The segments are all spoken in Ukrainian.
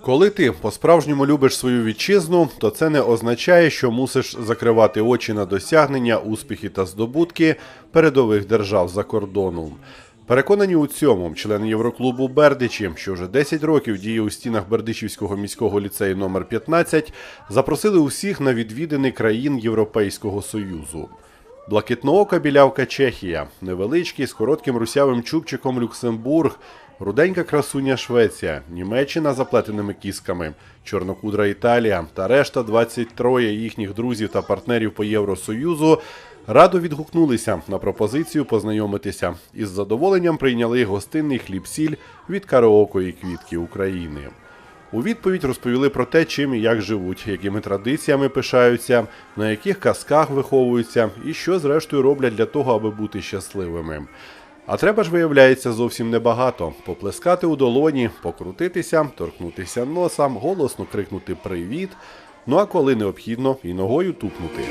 Коли ти по-справжньому любиш свою вітчизну, то це не означає, що мусиш закривати очі на досягнення, успіхи та здобутки передових держав за кордоном. Переконані у цьому члени Євроклубу Бердичі, що вже 10 років діє у стінах Бердичівського міського ліцею номер 15, запросили усіх на відвідини країн Європейського Союзу. Блакитноока білявка Чехія, невеличкий з коротким русявим чубчиком Люксембург, руденька красуня Швеція, Німеччина заплетеними кісками, чорнокудра Італія та решта 23 їхніх друзів та партнерів по Євросоюзу радо відгукнулися на пропозицію познайомитися і з задоволенням прийняли гостинний хліб-сіль від караокої квітки України. У відповідь розповіли про те, чим і як живуть, якими традиціями пишаються, на яких казках виховуються і що зрештою роблять для того, аби бути щасливими. А треба ж, виявляється, зовсім небагато: поплескати у долоні, покрутитися, торкнутися носом, голосно крикнути Привіт. Ну а коли необхідно, і ногою тупнути.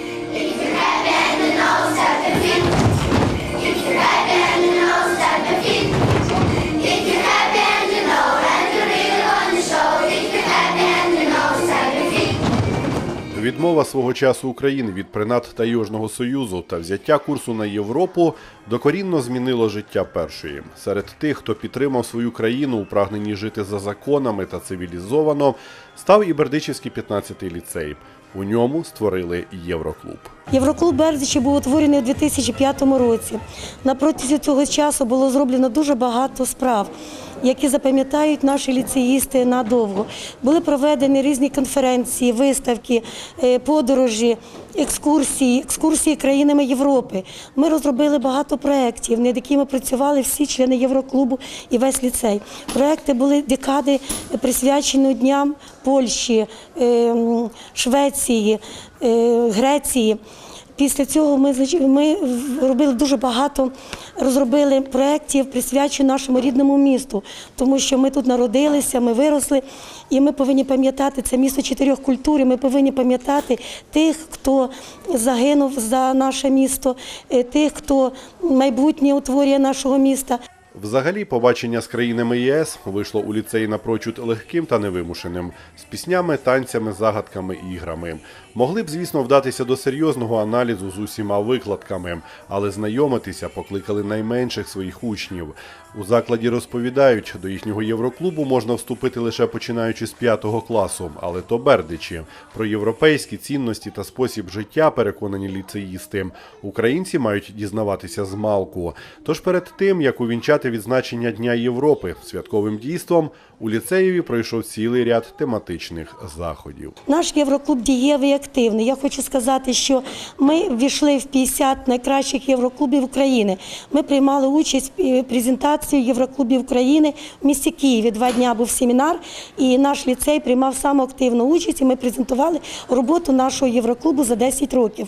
Відмова свого часу України від принад Таєжного Союзу та взяття курсу на Європу докорінно змінило життя першої. Серед тих, хто підтримав свою країну у прагненні жити за законами та цивілізовано, став і Бердичівський 15-й ліцей. У ньому створили Євроклуб. Євроклуб Бердичі був утворений у 2005 році. На протязі цього часу було зроблено дуже багато справ, які запам'ятають наші ліцеїсти надовго. Були проведені різні конференції, виставки, е, подорожі, екскурсії, екскурсії країнами Європи. Ми розробили багато проєктів, над якими працювали всі члени Євроклубу і весь ліцей. Проекти були декади присвячені дням Польщі, е, Швеції, е, Греції. Після цього ми, ми робили дуже багато, розробили проєктів, присвячених нашому рідному місту, тому що ми тут народилися, ми виросли, і ми повинні пам'ятати це місто чотирьох культур. і Ми повинні пам'ятати тих, хто загинув за наше місто, е, тих, хто майбутнє утворює нашого міста. Взагалі, побачення з країнами ЄС вийшло у ліцеї напрочуд легким та невимушеним, з піснями, танцями, загадками, іграми. Могли б, звісно, вдатися до серйозного аналізу з усіма викладками, але знайомитися покликали найменших своїх учнів. У закладі розповідають, до їхнього євроклубу можна вступити лише починаючи з п'ятого класу, але то бердичі. Про європейські цінності та спосіб життя переконані ліцеїсти. Українці мають дізнаватися з малку. Тож перед тим, як увінчати відзначення Дня Європи святковим дійством, у ліцеєві пройшов цілий ряд тематичних заходів. Наш євроклуб дієвий і активний. Я хочу сказати, що ми ввійшли в 50 найкращих євроклубів України. Ми приймали участь в презентації Євроклубів України в місті Києві. Два дня був семінар, і наш ліцей приймав саму активну участь. І ми презентували роботу нашого євроклубу за 10 років.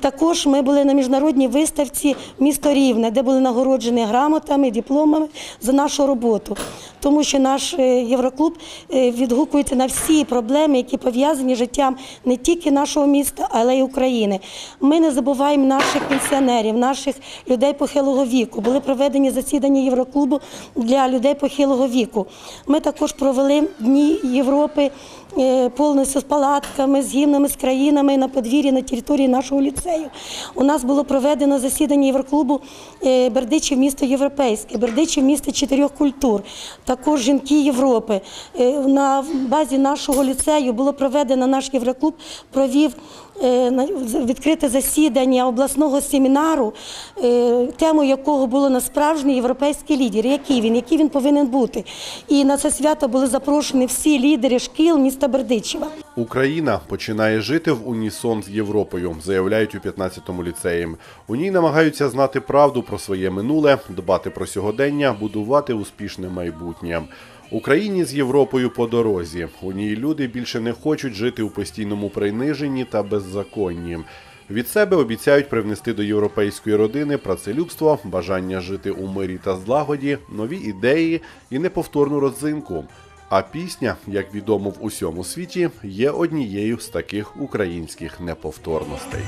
Також ми були на міжнародній виставці місто Рівне, де були нагороджені грамотами, дипломами за нашу роботу. Тому що наш е, євроклуб е, відгукується на всі проблеми, які пов'язані з життям не тільки нашого міста, але й України. Ми не забуваємо наших пенсіонерів, наших людей похилого віку. Були проведені засідання Євроклубу для людей похилого віку. Ми також провели дні Європи повністю з палатками, з гімнами, з країнами на подвір'ї на території нашого ліцею. У нас було проведено засідання Євроклубу е, Бердичів місто Європейське, Бердичів місто чотирьох культур, також жінки Європи. Е, На базі нашого ліцею було проведено наш Євроклуб, провів е, відкрите засідання обласного семінару, е, темою якого було на справжній європейський лідер, який він, який він повинен бути. І на це свято були запрошені всі лідери шкіл міста Бердичева. Україна починає жити в унісон з Європою, заявляють у 15-му ліцеї. У ній намагаються знати правду про своє минуле, дбати про сьогодення, будувати успішне майбутнє. Україні з Європою по дорозі. У ній люди більше не хочуть жити у постійному приниженні та беззаконні. Від себе обіцяють привнести до європейської родини працелюбство, бажання жити у мирі та злагоді, нові ідеї і неповторну родзинку. А пісня, як відомо в усьому світі, є однією з таких українських неповторностей.